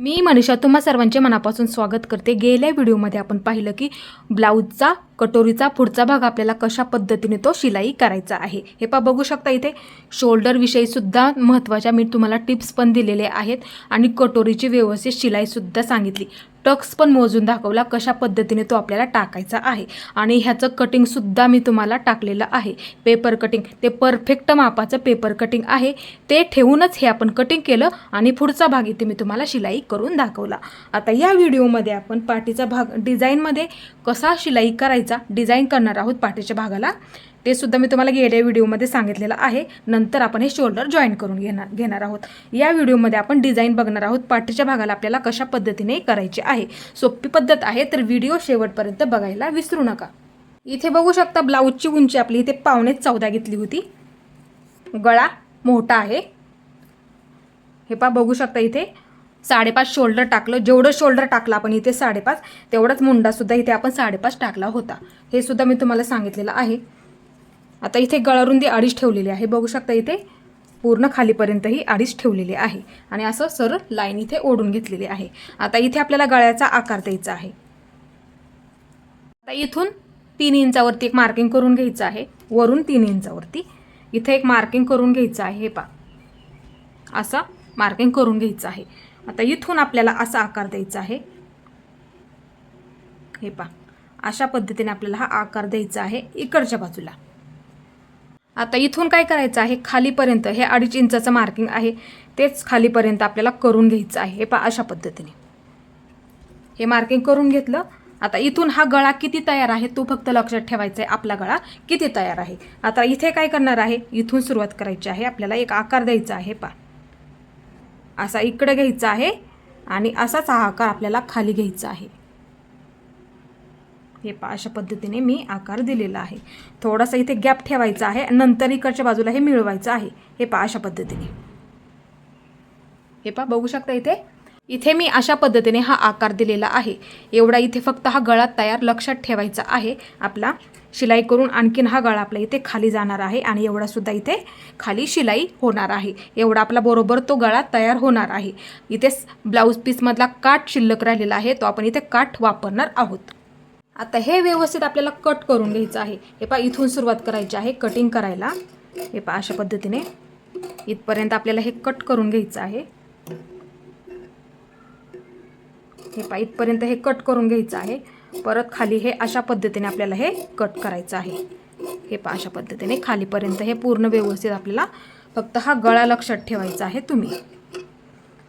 मी मनीषा तुम्हा सर्वांचे मनापासून स्वागत करते. गेल्या व्हिडिओमध्ये आपण पाहिलं की ब्लाऊजचा कटोरीचा पुढचा भाग आपल्याला कशा पद्धतीने तो शिलाई करायचा आहे. हे पा बघू शकता इथे शोल्डरविषयीसुद्धा महत्त्वाच्या मी तुम्हाला टिप्स पण दिलेले आहेत आणि कटोरीची व्यवस्थित शिलाईसुद्धा सांगितली. टक्स पण मोजून दाखवला कशा पद्धतीने तो आपल्याला टाकायचा आहे. आणि ह्याचं कटिंगसुद्धा मी तुम्हाला टाकलेलं आहे. पेपर कटिंग ते परफेक्ट मापाचं पेपर कटिंग आहे. ते ठेवूनच हे आपण कटिंग केलं आणि पुढचा भाग इथे मी तुम्हाला शिलाई करून दाखवला. आता या व्हिडिओमध्ये आपण पाठीचा भाग डिझाईनमध्ये कसा शिलाई करायचा डिझाईन करणार आहोत पाठीच्या भागाला. ते सुद्धा मी तुम्हाला गेल्या व्हिडिओमध्ये सांगितलेलं आहे. नंतर आपण हे शोल्डर जॉईन करून घेणार घेणार आहोत. या व्हिडिओमध्ये आपण डिझाईन बघणार आहोत पाठीच्या भागाला आपल्याला कशा पद्धतीने करायची आहे. सोपी पद्धत आहे तर व्हिडिओ शेवटपर्यंत बघायला विसरू नका. इथे बघू शकता ब्लाऊजची उंची आपली इथे पावणे चौदा घेतली होती. गळा मोठा आहे. हे पा बघू शकता इथे साडेपाच शोल्डर टाकलं. जेवढं शोल्डर टाकलं आपण इथे साडेपाच तेवढाच मुंडासुद्धा इथे आपण साडेपाच टाकला होता. हे सुद्धा मी तुम्हाला सांगितलेलं आहे. आता इथे गळारुंदी अडीच ठेवलेली आहे. बघू शकता इथे पूर्ण खालीपर्यंत ही अडीच ठेवलेली आहे. आणि असं सरळ लाईन इथे ओढून घेतलेली आहे. आता इथे आपल्याला गळ्याचा आकार द्यायचा आहे. आता इथून तीन इंचावरती एक मार्किंग करून घ्यायचं आहे. वरून तीन इंचावरती. इथे एक मार्किंग करून घ्यायचं आहे. हे पा असा मार्किंग करून घ्यायचं आहे. आता इथून आपल्याला असा आकार द्यायचा आहे. हे पा अशा पद्धतीने आपल्याला हा आकार द्यायचा आहे इकडच्या बाजूला. आता इथून काय करायचं आहे? खालीपर्यंत हे अडीच इंचाचं मार्किंग आहे. तेच खालीपर्यंत आपल्याला करून घ्यायचं आहे. हे पा अशा पद्धतीने. हे मार्किंग करून घेतलं. आता इथून हा गळा किती तयार आहे? तो फक्त लक्षात ठेवायचा आहे आपला गळा किती तयार आहे? आता इथे काय करणार आहे? इथून सुरुवात करायची आहे. आपल्याला एक आकार द्यायचा आहे. पा असा इकडे घ्यायचा आहे आणि असाच हा आकार आपल्याला खाली घ्यायचा आहे. हे पा अशा पद्धतीने मी आकार दिलेला आहे. थोडासा इथे गॅप ठेवायचा आहे नंतर इकडच्या बाजूला हे मिळवायचं आहे. हे पा अशा पद्धतीने. हे पा बघू शकता इथे? इथे मी अशा पद्धतीने हा आकार दिलेला आहे. एवढा इथे फक्त हा गळा तयार लक्षात ठेवायचा आहे. आपला शिलाई करून आणखीन हा गळा आपला इथे खाली जाणार आहे आणि एवढासुद्धा इथे खाली शिलाई होणार आहे. एवढा आपला बरोबर तो गळा तयार होणार आहे. इथे ब्लाऊज पीसमधला काठ शिल्लक राहिलेला आहे. तो आपण इथे काठ वापरणार आहोत. आता हे व्यवस्थित आपल्याला कट करून घ्यायचं आहे. हे पा इथून सुरुवात करायची आहे कटिंग करायला. हे पा अशा पद्धतीने. इथपर्यंत आपल्याला हे कट करून घ्यायचं आहे. हे पा इथपर्यंत हे कट करून घ्यायचं आहे. परत खाली हे अशा पद्धतीने आपल्याला हे कट करायचं आहे. हे पा अशा पद्धतीने खालीपर्यंत हे पूर्ण व्यवस्थित आपल्याला फक्त हा गळा लक्षात ठेवायचा आहे तुम्ही.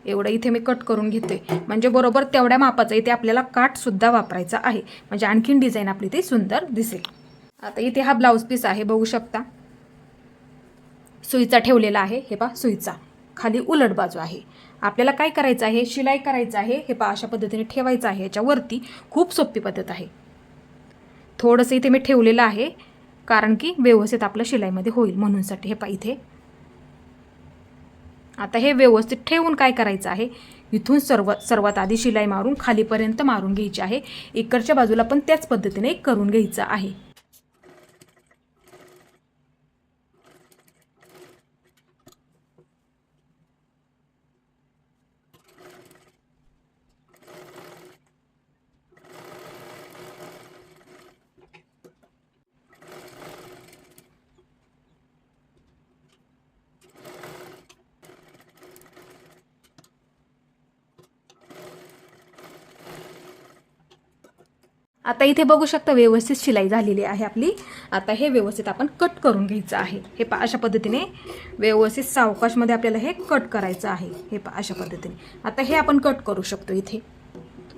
एवढं इथे मी कट करून घेते. म्हणजे बरोबर तेवढ्या मापाचा इथे आपल्याला काटसुद्धा वापरायचा आहे. म्हणजे आणखीन डिझाईन आपली इथे सुंदर दिसेल. आता इथे हा ब्लाऊज पीस आहे बघू शकता. सुईचा ठेवलेला आहे. हे पा सुईचा. खाली उलट बाजू आहे. आपल्याला काय करायचं आहे? शिलाई करायचं आहे. हे पा अशा पद्धतीने ठेवायचं आहे. याच्यावरती खूप सोपी पद्धत आहे. थोडंसं इथे मी ठेवलेलं आहे कारण की व्यवस्थित आपलं शिलाईमध्ये होईल म्हणूनसाठी. हे पा इथे आता हे व्यवस्थित ठेवून काय करायचं आहे? इथून सर्व सर्वात आधी शिलाई मारून खालीपर्यंत मारून घ्यायची आहे. इकडच्या बाजूला पण त्याच पद्धतीने करून घ्यायचं आहे. आता इथे बघू शकता व्यवस्थित शिलाई झालेली आहे आपली. आता हे व्यवस्थित आपण कट करून घ्यायचं आहे. हे पा अशा पद्धतीने व्यवस्थित सावकाशमध्ये आपल्याला हे कट करायचं आहे. हे पा अशा पद्धतीने. आता हे आपण कट करू शकतो इथे.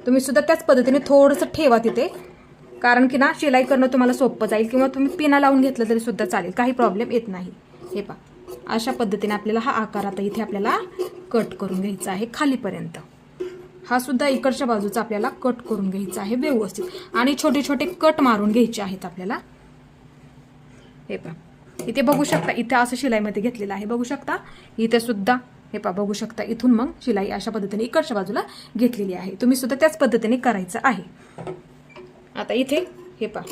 तुम्ही सुद्धा त्याच पद्धतीने थोडंसं ठेवा तिथे. कारण की ना शिलाई करणं तुम्हाला सोपं जाईल किंवा तुम्ही पिना लावून घेतलं तरी सुद्धा चालेल. काही प्रॉब्लेम येत नाही. हे पा अशा पद्धतीने आपल्याला हा आकार आता इथे आपल्याला कट करून घ्यायचा आहे खालीपर्यंत. हा सुद्धा इकडच्या बाजूचा आपल्याला कट करून घ्यायचा आहे व्यवस्थित. आणि छोटे छोटे कट मारून घ्यायचे आहेत आपल्याला. हे पहा. इथे बघू शकता इथे असं शिलाईमध्ये घेतलेलं आहे. बघू शकता? इथे सुद्धा हे पहा बघू शकता इथून मग शिलाई अशा पद्धतीने इकडच्या बाजूला घेतलेली आहे. तुम्ही सुद्धा त्याच पद्धतीने करायचं आहे. आता इथे हे पहा.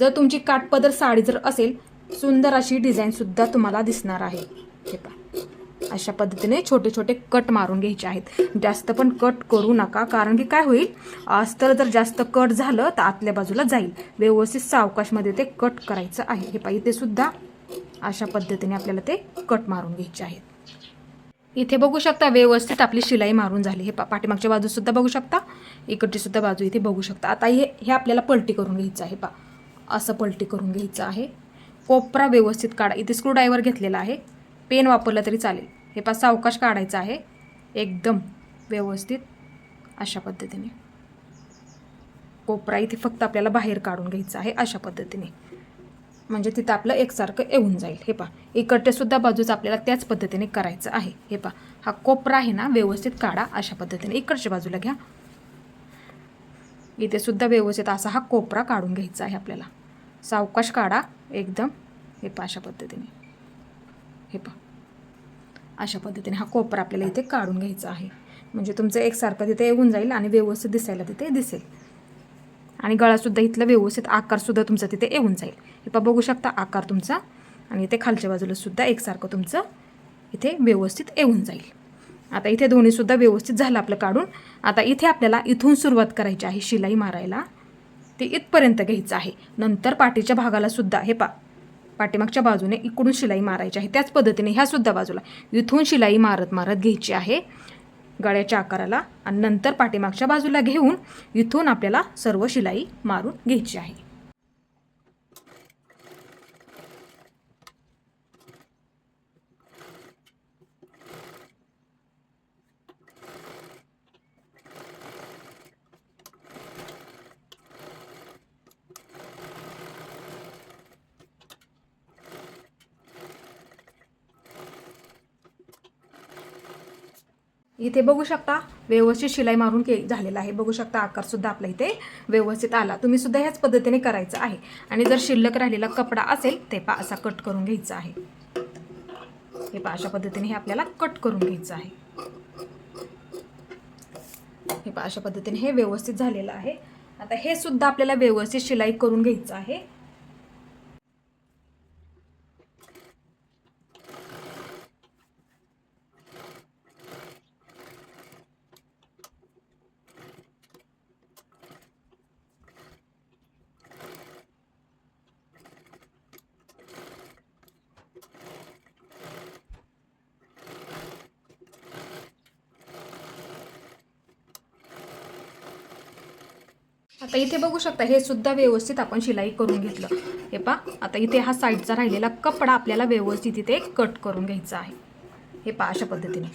जर तुमची काठपदर साडी जर असेल सुंदर अशी डिझाईन सुद्धा तुम्हाला दिसणार आहे. हे पहा. अशा पद्धतीने छोटे छोटे कट मारून घ्यायचे आहेत. जास्त पण कट करू नका कारण की काय होईल? अस्तर जर जास्त कट झालं तर आतल्या बाजूला जाईल. व्यवस्थित सावकाशमध्ये ते कट करायचं आहे. हे पाहिजे ते सुद्धा. अशा पद्धतीने आपल्याला ते कट मारून घ्यायचे आहेत. इथे बघू शकता व्यवस्थित आपली शिलाई मारून झाली. हे पा पाठीमागच्या बाजूसुद्धा बघू शकता. इकडची सुद्धा बाजू इथे बघू शकता. आता हे हे आपल्याला पलटी करून घ्यायचं आहे. पा असं पलटी करून घ्यायचं आहे. कोपरा व्यवस्थित काढा. इथे स्क्रूड्रायव्हर घेतलेला आहे. पेन वापरला तरी चालेल. हे पाच सावकाश काढायचं आहे. एकदम व्यवस्थित अशा पद्धतीने. कोपरा इथे फक्त आपल्याला बाहेर काढून घ्यायचं आहे अशा पद्धतीने. म्हणजे तिथं आपलं एकसारखं येऊन जाईल. हे पा इकडच्यासुद्धा बाजूचं बाजूच आपल्याला त्याच पद्धतीने करायचं आहे. हे पा हा कोपरा आहे ना व्यवस्थित काढा अशा पद्धतीने. इकडच्या बाजूला घ्या. इथे सुद्धा व्यवस्थित असा हा कोपरा काढून घ्यायचा आहे आपल्याला. सावकाश काढा. एकदम. हे पा अशा पद्धतीने. हे पा अशा पद्धतीने हा कोपरा आपल्याला इथे काढून घ्यायचा आहे. म्हणजे तुमचं एकसारखं तिथे येऊन जाईल आणि व्यवस्थित दिसायला तिथे दिसेल. आणि गळासुद्धा इथलं व्यवस्थित आकारसुद्धा तुमचा तिथे येऊन जाईल. हे पा बघू शकता आकार तुमचा आणि इथे खालच्या बाजूला सुद्धा एकसारखं तुमचं इथे व्यवस्थित येऊन जाईल. आता इथे दोन्हीसुद्धा व्यवस्थित झालं आपलं काढून. आता इथे आपल्याला इथून सुरुवात करायची आहे शिलाई मारायला. ते इथपर्यंत घ्यायचं आहे. नंतर पाठीच्या भागाला सुद्धा. हे पा पाठीमागच्या बाजूने इकडून शिलाई मारायची आहे. त्याच पद्धतीने ह्यासुद्धा बाजूला इथून शिलाई मारत मारत घ्यायची आहे. गळ्याच्या आकाराला आणि नंतर पाठीमागच्या बाजूला घेऊन इथून आपल्याला सर्व शिलाई मारून घ्यायची आहे. इथे बघू शकता व्यवस्थित शिलाई मारून के झालेला आहे. बघू शकता आकारसुद्धा आपला इथे व्यवस्थित आला. तुम्ही सुद्धा ह्याच पद्धतीने करायचं आहे. आणि जर शिल्लक राहिलेला कपडा असेल ते पा असा कट करून घ्यायचा आहे. हे पा अशा पद्धतीने हे आपल्याला कट करून घ्यायचं आहे. हे पा अशा पद्धतीने हे व्यवस्थित झालेलं आहे. आता हे सुद्धा आपल्याला व्यवस्थित शिलाई करून घ्यायचं आहे. आता इथे बघू शकता हे सुद्धा व्यवस्थित आपण शिलाई करून घेतलं. हे पा आता इथे हा साईडचा राहिलेला कपडा आपल्याला व्यवस्थित इथे कट करून घ्यायचा आहे. हे पा अशा पद्धतीने.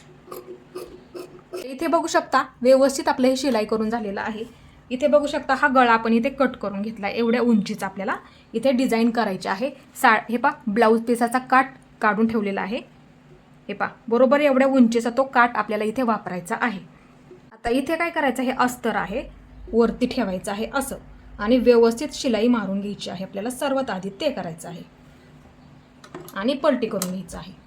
इथे बघू शकता व्यवस्थित आपलं हे शिलाई करून झालेलं आहे. इथे बघू शकता हा गळा आपण इथे कट करून घेतला एवढ्या उंचीचा आपल्याला इथे डिझाईन करायची आहे. सा हे पा ब्लाऊज पिसाचा काट काढून ठेवलेला आहे. हे पा बरोबर एवढ्या उंचीचा तो काट आपल्याला इथे वापरायचा आहे. आता इथे काय करायचं हे अस्तर आहे. वरती ठेवायचं आहे असं. आणि व्यवस्थित शिलाई मारून घ्यायची आहे. आपल्याला सर्वात आधी ते करायचं आहे. आणि पलटी करून घ्यायचं आहे.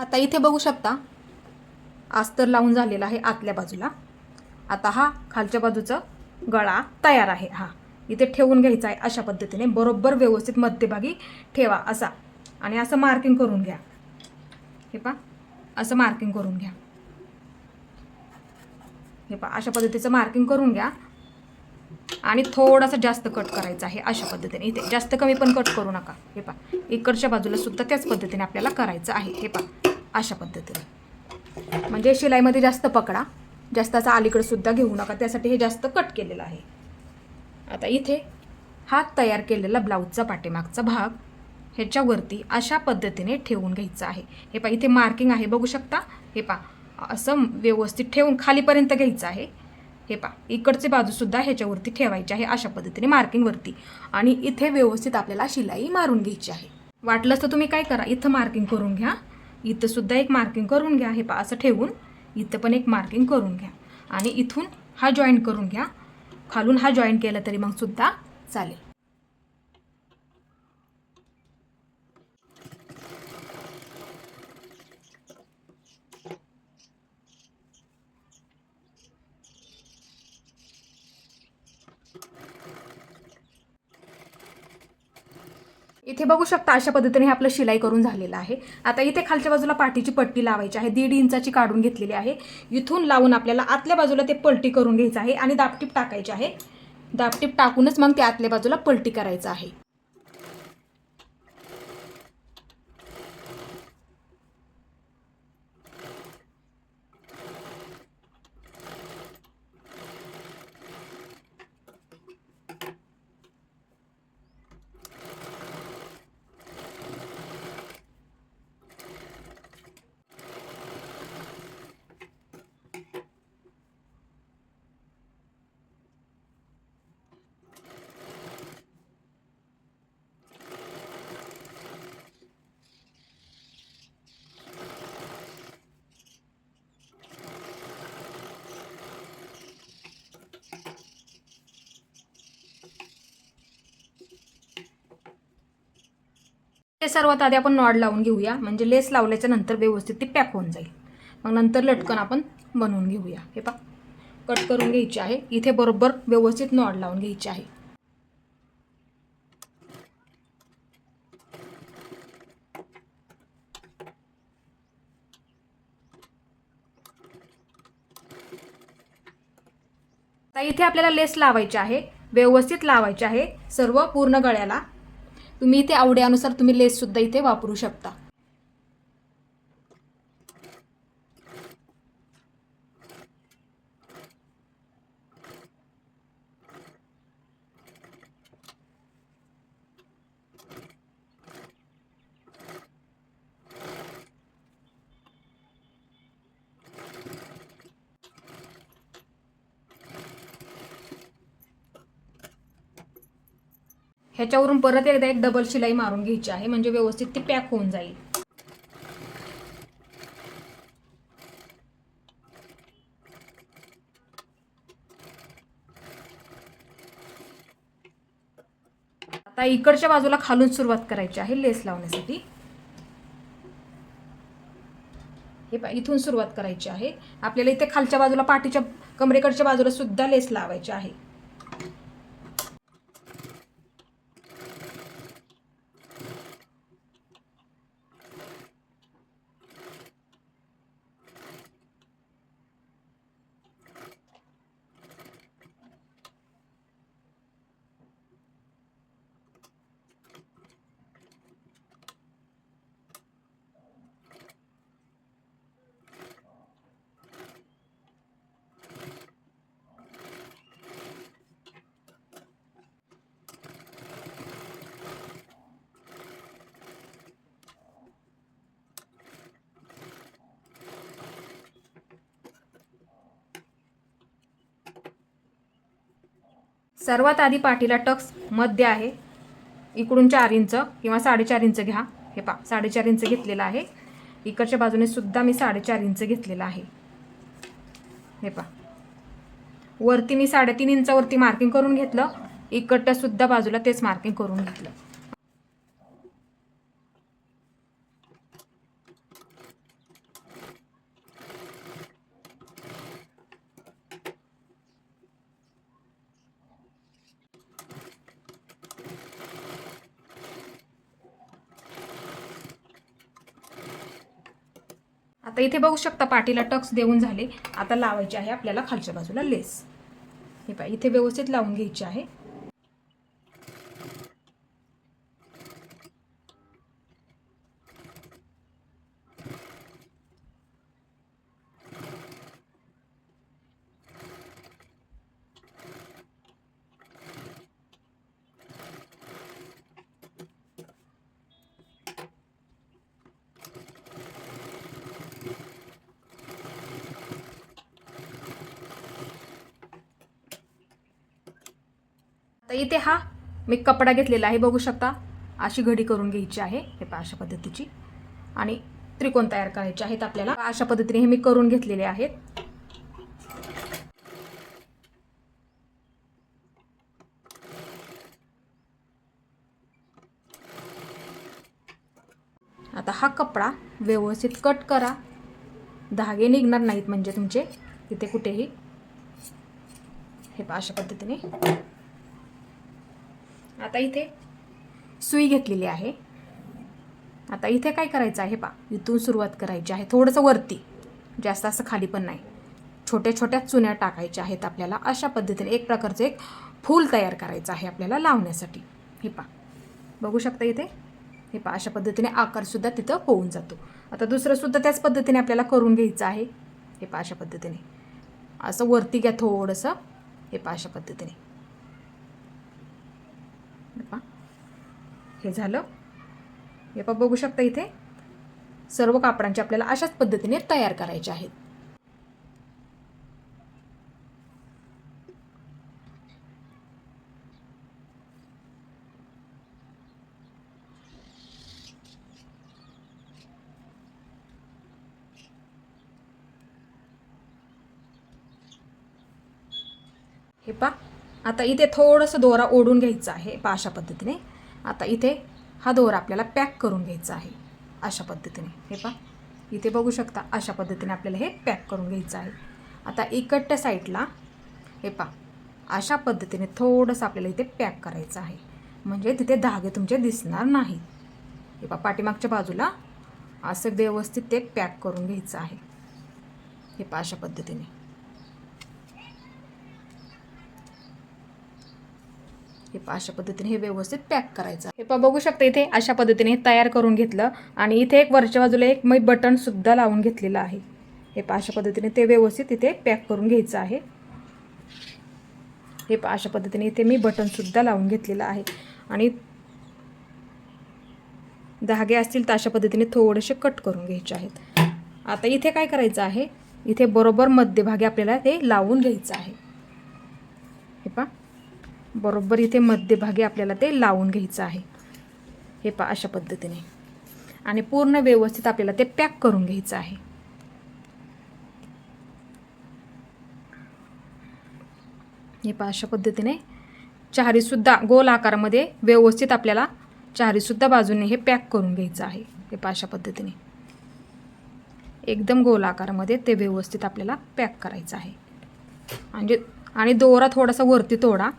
आता इथे बघू शकता. अस्तर लावून झालेला आहे आतल्या बाजूला. आता हा खालच्या बाजूचा गळा तयार आहे हा. इथे ठेवून घ्यायचा आहे अशा पद्धतीने. बरोबर व्यवस्थित मध्यभागी ठेवा असा. आणि असं मार्किंग करून घ्या. हे पा असं मार्किंग करून घ्या. हे पा अशा पद्धतीचं मार्किंग करून घ्या. आणि थोडासा जास्त कट करायचा आहे अशा पद्धतीने. इथे जास्त कमी पण कट करू नका. हे पा इकडच्या बाजूला सुद्धा त्याच पद्धतीने आपल्याला करायचं आहे. हे पा अशा पद्धतीने. म्हणजे शिलाईमध्ये जास्त पकडा. जास्त असा अलीकडे सुद्धा घेऊ नका. त्यासाठी हे जास्त कट केलेलं आहे. आता इथे हा तयार केलेला ब्लाऊजचा पाठीमागचा भाग ह्याच्यावरती अशा पद्धतीने ठेवून घ्यायचा आहे. हे पा इथे मार्किंग आहे. बघू शकता? हे पा असं व्यवस्थित ठेवून खालीपर्यंत घ्यायचं आहे. हे पा इकडचे बाजूसुद्धा ह्याच्यावरती ठेवायची आहे अशा पद्धतीने मार्किंगवरती आणि इथे व्यवस्थित आपल्याला शिलाई मारून घ्यायची आहे. वाटलंच तर तुम्ही काय करा इथं मार्किंग करून घ्या. इथंसुद्धा एक मार्किंग करून घ्या हे पा असं ठेवून इथं पण एक मार्किंग करून घ्या. आणि इथून हा जॉईंट करून घ्या. खालून हा जॉईन केला तरी मग सुद्धा चालेल. इथे बघू शकता अशा पद्धतीने हे आपलं शिलाई करून झालेलं आहे. आता इथे खालच्या बाजूला पाठीची पट्टी लावायची आहे. दीड इंचाची काढून घेतलेली आहे. इथून लावून आपल्याला आतल्या बाजूला ते पलटी करून घ्यायचं आहे आणि दापटीप टाकायची आहे. दापटीप टाकूनच मग ते आतल्या बाजूला पलटी करायचं आहे. सर्वात आधी आपण नॉड लावून घेऊया. म्हणजे लेस लावल्याच्या नंतर व्यवस्थित ती पॅक होऊन जाईल. मग नंतर लटकन आपण बनवून घेऊया. हे पा कट करून घ्यायची आहे. इथे बरोबर व्यवस्थित नॉड लावून घ्यायची आहे. इथे आपल्याला लेस लावायची आहे. व्यवस्थित लावायचे आहे. सर्व पूर्ण गळ्याला. तुम्ही इथे आवड्यानुसार तुम्ही लेससुद्धा इथे वापरू शकता. ह्याच्यावरून परत एकदा एक डबल शिलाई मारून घ्यायची आहे. म्हणजे व्यवस्थित ती पॅक होऊन जाईल. आता इकडच्या बाजूला खालून सुरुवात करायची आहे लेस लावण्यासाठी. हे इथून सुरुवात करायची आहे. आपल्याला इथे खालच्या बाजूला पाठीच्या कमरेकडच्या बाजूला सुद्धा लेस लावायची आहे. सर्वात आधी पाठीला टक्स मध्य आहे. इकडून चार इंच किंवा साडेचार इंच घ्या. हे पा साडेचार इंच घेतलेलं आहे. इकडच्या बाजूने सुद्धा मी साडेचार इंच घेतलेलं आहे. हे पा वरती मी साडेतीन इंचावरती मार्किंग करून घेतलं. इकडच्या सुद्धा बाजूला तेच मार्किंग करून घेतलं. आता इथे बघू शकता पाठीला टक्स देऊन झाले. आता लावायचे आहे आपल्याला खालच्या बाजूला लेस. हे पाय इथे व्यवस्थित लावून घ्यायची आहे. तर इथे हा मी कपडा घेतलेला आहे बघू शकता. अशी घडी करून घ्यायची आहे हे पहा अशा पद्धतीची. आणि त्रिकोण तयार करायचे आहेत आपल्याला. अशा पद्धतीने हे मी करून घेतलेले आहेत. आता हा कपडा व्यवस्थित कट करा. धागे निघणार नाहीत म्हणजे तुमचे. तिथे कुठेही. हे अशा पद्धतीने. आता इथे? सुई घेतलेली आहे. आता इथे काय करायचं आहे पा? इथून सुरुवात करायची आहे. थोडंसं वरती. जास्त असं खाली पण नाही. छोट्या छोट्या चुन्या टाकायच्या आहेत आपल्याला. अशा पद्धतीने एक प्रकारचं एक फूल तयार करायचं आहे आपल्याला लावण्यासाठी. हे पा. बघू शकता इथे? हे पा. अशा पद्धतीने आकारसुद्धा तिथं होऊन जातो. आता दुसरंसुद्धा त्याच पद्धतीने आपल्याला करून घ्यायचं आहे. हे पा. अशा पद्धतीने. असं वरती घ्या थोडंसं. हे पा. अशा पद्धतीने हे पहा हे झालं. हे पहा बघू शकता इथे. सर्व कापडांचे आपल्याला अशाच पद्धतीने तयार करायचे आहेत. हे पा आता इथे थोडंसं दोरा ओढून घ्यायचा आहे पा अशा पद्धतीने. आता इथे हा दोर आपल्याला पॅक करून घ्यायचा आहे. अशा पद्धतीने. हे पा इथे बघू शकता अशा पद्धतीने आपल्याला हे पॅक करून घ्यायचं आहे. आता इकडच्या साईडला हे पा अशा पद्धतीने थोडंसं आपल्याला इथे पॅक करायचं आहे. म्हणजे तिथे धागे तुमचे दिसणार नाही हे पा पाठीमागच्या बाजूला असं व्यवस्थित ते पॅक करून घ्यायचं आहे. हे पा अशा पद्धतीने. हे पहा अशा पद्धतीने हे व्यवस्थित पॅक करायचं. हे पहा बघू शकता इथे अशा पद्धतीने हे तयार करून घेतलं आणि इथे एक वरच्या बाजूला एक मी बटन सुद्धा लावून घेतलेलं आहे. हे पहा अशा पद्धतीने ते व्यवस्थित इथे पॅक करून घ्यायचं आहे. हे पहा अशा पद्धतीने इथे मी बटन सुद्धा लावून घेतलेलं आहे. आणि धागे असतील तर अशा पद्धतीने थोडेसे कट करून घ्यायचे आहेत. आता इथे काय करायचं आहे? इथे बरोबर मध्यभागी आपल्याला ते लावून घ्यायचं आहे. हे पहा बरोबर इथे मध्यभागी आपल्याला ते लावून घ्यायचं आहे. हे पा अशा पद्धतीने. आणि पूर्ण व्यवस्थित आपल्याला ते पॅक करून घ्यायचं आहे. हे पा अशा पद्धतीने चारीसुद्धा गोल आकारामध्ये व्यवस्थित आपल्याला चारीसुद्धा बाजूने हे पॅक करून घ्यायचं आहे. हे पा अशा पद्धतीने. एकदम गोल आकारामध्ये ते व्यवस्थित आपल्याला पॅक करायचं आहे. म्हणजे आणि दोरा थोडासा वरती तोडा.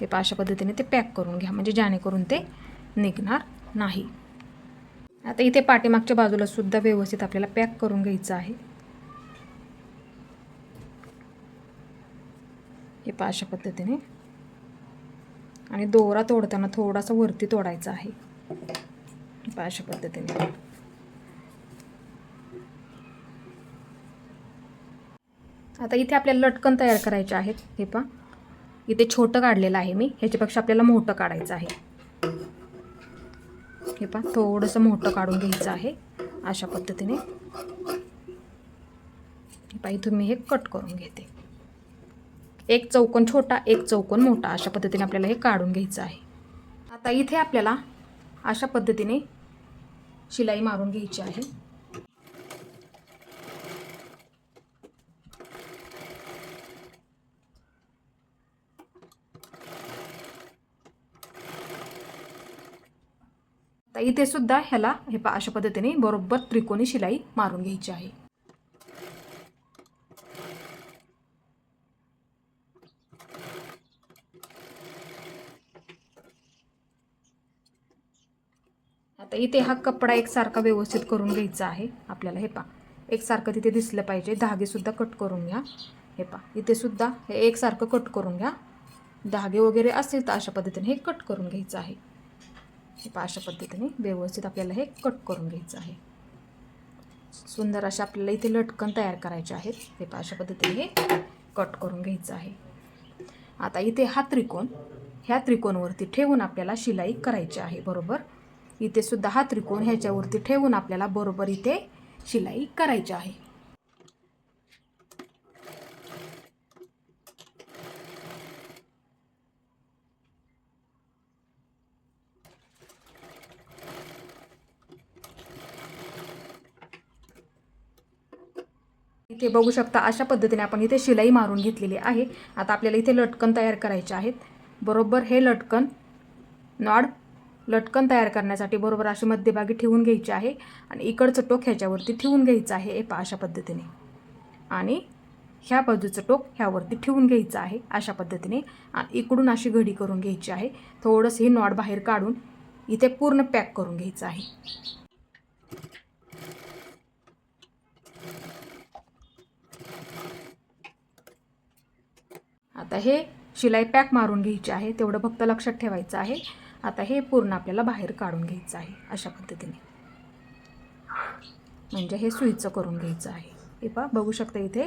ते अशा पद्धतीने ते पॅक करून घ्या म्हणजे जेणेकरून ते निघणार नाही. आता इथे पाठीमागच्या बाजूला सुद्धा व्यवस्थित आपल्याला पॅक करून घ्यायचं आहे. हे पा अशा पद्धतीने. आणि दोरा तोडताना थोडासा वरती तोडायचा आहे. हे अशा पद्धतीने. आता इथे आपल्याला लटकन तयार करायचे आहेत हे पा इथे छोटं काढलेलं आहे मी. ह्याच्यापेक्षा आपल्याला मोठं काढायचं आहे. हे पहा थोडंसं मोठं काढून घ्यायचं आहे अशा पद्धतीने. पहा इथून मी हे कट करून घेते. एक चौकोन छोटा एक चौकोन मोठा अशा पद्धतीने आपल्याला हे काढून घ्यायचं आहे. आता इथे आपल्याला अशा पद्धतीने शिलाई मारून घ्यायची आहे. तर इथे सुद्धा ह्याला हे पा अशा पद्धतीने बरोबर त्रिकोणी शिलाई मारून घ्यायची आहे. आता इथे हा कपडा एकसारखा व्यवस्थित करून घ्यायचा आहे. आपल्याला हे पा एकसारखं तिथे दिसलं पाहिजे. धागेसुद्धा कट करून घ्या. हे पा इथे सुद्धा हे एकसारखं कट करून घ्या. धागे वगैरे असतील तर अशा पद्धतीने हे कट करून घ्यायचं आहे. हे पहा अशा पद्धतीने व्यवस्थित आपल्याला हे कट करून घ्यायचं आहे. सुंदर अशा आपल्याला इथे लटकन तयार करायचे आहेत. हे पहा अशा पद्धतीने हे कट करून घ्यायचं आहे. आता इथे हा त्रिकोण ह्या त्रिकोणवरती ठेवून आपल्याला शिलाई करायची आहे बरोबर? इथे सुद्धा हा त्रिकोण ह्याच्यावरती ठेवून आपल्याला बरोबर इथे शिलाई करायची आहे. इथे बघू शकता अशा पद्धतीने आपण इथे शिलाई मारून घेतलेली आहे. आता आपल्याला इथे लटकन तयार करायचे आहेत. बरोबर हे लटकन नॉड लटकन तयार करण्यासाठी बरोबर अशी मध्यभागी ठेवून घ्यायची आहे आणि इकडचं टोक ह्याच्यावरती ठेवून घ्यायचं आहे. हे अशा पद्धतीने. आणि ह्या बाजूचं टोक ह्यावरती ठेवून घ्यायचं आहे अशा पद्धतीने. आणि इकडून अशी घडी करून घ्यायची आहे. थोडंसं हे नॉड बाहेर काढून इथे पूर्ण पॅक करून घ्यायचं आहे. आता हे शिलाई पॅक मारून घ्यायची आहे तेवढं फक्त लक्षात ठेवायचं आहे. आता हे पूर्ण आपल्याला बाहेर काढून घ्यायचं आहे अशा पद्धतीने. म्हणजे हे सुईचं करून घ्यायचं आहे. हे पहा बघू शकता इथे.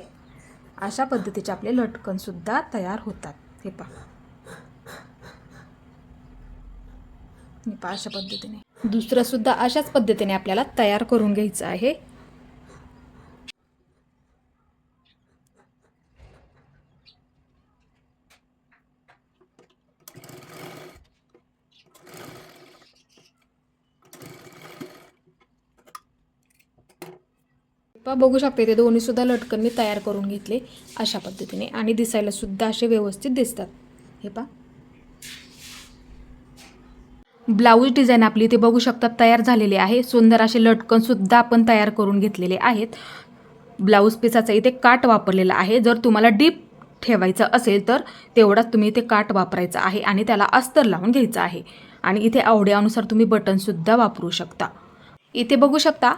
अशा पद्धतीचे आपले लटकनसुद्धा तयार होतात. हे पहा. हे पहा अशा पद्धतीने. दुसरंसुद्धा अशाच पद्धतीने आपल्याला तयार करून घ्यायचं आहे. पहा बघू शकता इथे दोन्हीसुद्धा लटकन मी तयार करून घेतले अशा पद्धतीने. आणि दिसायलासुद्धा असे व्यवस्थित दिसतात. हे पहा ब्लाऊज डिझाईन आपली इथे बघू शकतात तयार झालेली आहे. सुंदर असे लटकनसुद्धा आपण तयार करून घेतलेले आहेत. ब्लाऊज पिसाचा इथे काट वापरलेला आहे. जर तुम्हाला डीप ठेवायचं असेल तर तेवढाच तुम्ही इथे काट वापरायचा आहे आणि त्याला अस्तर लावून घ्यायचं आहे. आणि इथे आवड्यानुसार तुम्ही बटनसुद्धा वापरू शकता. इथे बघू शकता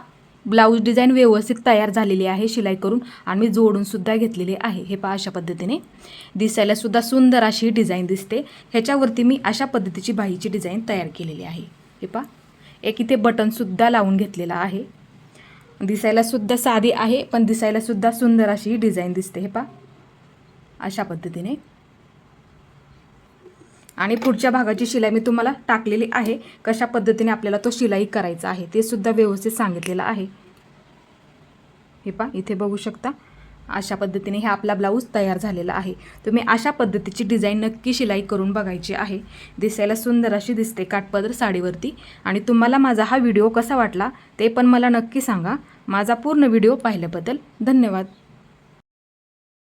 ब्लाऊज डिझाईन व्यवस्थित तयार झालेली आहे शिलाई करून आणि मी जोडूनसुद्धा घेतलेले घेतलेली आहे. हे पहा अशा पद्धतीने. दिसायलासुद्धा सुंदर अशी ही डिझाईन दिसते. ह्याच्यावरती मी अशा पद्धतीची बाहीची डिझाईन तयार केलेली आहे. हे पहा. एक इथे बटनसुद्धा लावून घेतलेला आहे. दिसायलासुद्धा साधी आहे पण दिसायलासुद्धा सुंदर अशी ही डिझाईन दिसते. हे पहा. अशा पद्धतीने. आणि पुढच्या भागाची शिलाई मी तुम्हाला टाकलेली आहे. कशा पद्धतीने आपल्याला तो शिलाई करायचा आहे ते सुद्धा व्यवस्थित सांगितलेलं आहे. हे पा इथे बघू शकता. अशा पद्धतीने हे आपला ब्लाऊज तयार झालेला आहे. तुम्ही अशा पद्धतीची डिझाईन नक्की शिलाई करून बघायची आहे. दिसायला सुंदर अशी दिसते काठपदर साडीवरती. आणि तुम्हाला माझा हा व्हिडिओ कसा वाटला ते पण मला नक्की सांगा. माझा पूर्ण व्हिडिओ पाहिल्याबद्दल धन्यवाद.